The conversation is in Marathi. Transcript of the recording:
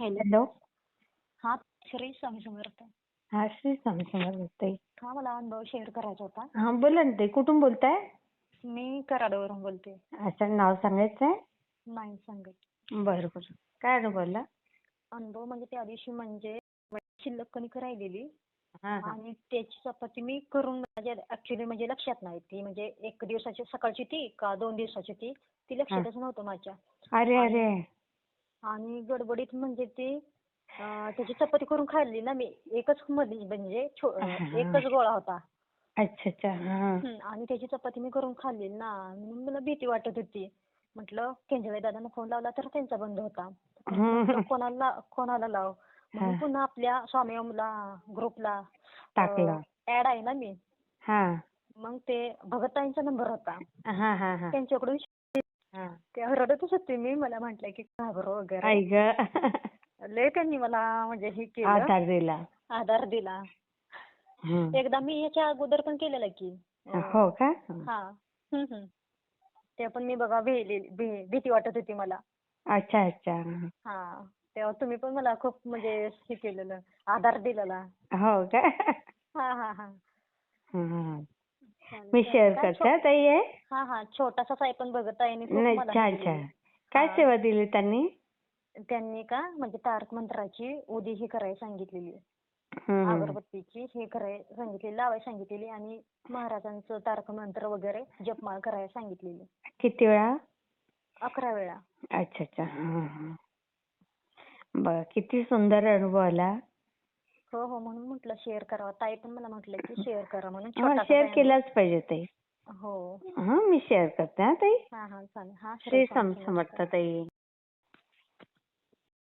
हॅलो. हा श्री स्वामी समर्थ. हा श्री स्वामी समर्थ हा मला अनुभव शेअर करायचा होता. हा बोला ना ताई कुठून बोलताय? मी कराडवरून बोलते. असं नाव सांगायचंय नाही सांगत. बरं बरं. काय अनुभवला? अनुभव म्हणजे त्या दिवशी म्हणजे शिल्लक कणिक राहिलेली. आणि त्याची चपाती मी करून म्हणजे ऍक्च्युली म्हणजे लक्षात नाही. ती म्हणजे एक दिवसाची सकाळची ती का दोन दिवसाची ती ती लक्षातच नव्हतं माझ्या. अरे अरे. आणि गडबडीत म्हणजे ती त्याची चपाती करून खाल्ली ना मी. एकच मध्ये म्हणजे एकच गोळा होता. अच्छा अच्छा. हम्म, आणि त्याची चपाती मी करून खाल्ली ना. म्हणून मला भीती वाटत होती. म्हटलं केंजळे दादांना फोन लावला तर त्यांचा बंद होता. कोणाला कोणाला लाव? म्हणून पुन्हा आपल्या स्वामी ओमला ग्रुपला ऍड आहे ना मी. मग ते भगताईंचा नंबर होता. त्यांच्याकडून हा. त्या रडतच होते मी. मला म्हटलं की घाबरो वगैरे. आई ग. लय त्यांनी मला म्हणजे हे केलं. आधार दिला. आधार दिला. एकदा मी याच्या अगोदर पण केलेलं की. अं, हो का? हा. हम्म, हम्म. ते पण मी बघा भेलेली भे- भीती वाटत होती मला. अच्छा अच्छा. हा. तेव्हा तुम्ही पण मला खूप म्हणजे हे केलेलं. आधार दिलेला. हो का? हा हा हा. मी. शेअर करते हा ताई हे. हा हा. छोटासाच आहे पण बघत आहे. नाही छान छान. काय. सेवा दिली त्यांनी? त्यांनी का? म्हणजे तारक मंत्राची उदी ही करायला सांगितलेली. अगरबत्तीची हे करायला सांगितलेली लावायला सांगितलेली आणि महाराजांचं तारक मंत्र वगैरे जपमाळ करायला सांगितलेली. किती वेळा? अकरा वेळा. अच्छा अच्छा. बरं किती सुंदर अनुभव आला. हो हो. म्हणून म्हटलं शेअर करावं. ताई पण मला म्हटलं की शेअर करा म्हणून. छोटासा शेअर केलाच पाहिजे ताई. अनुभव. हो. मी शेअर करते हा ताई. हा हा हा श्री समर्थ ताई.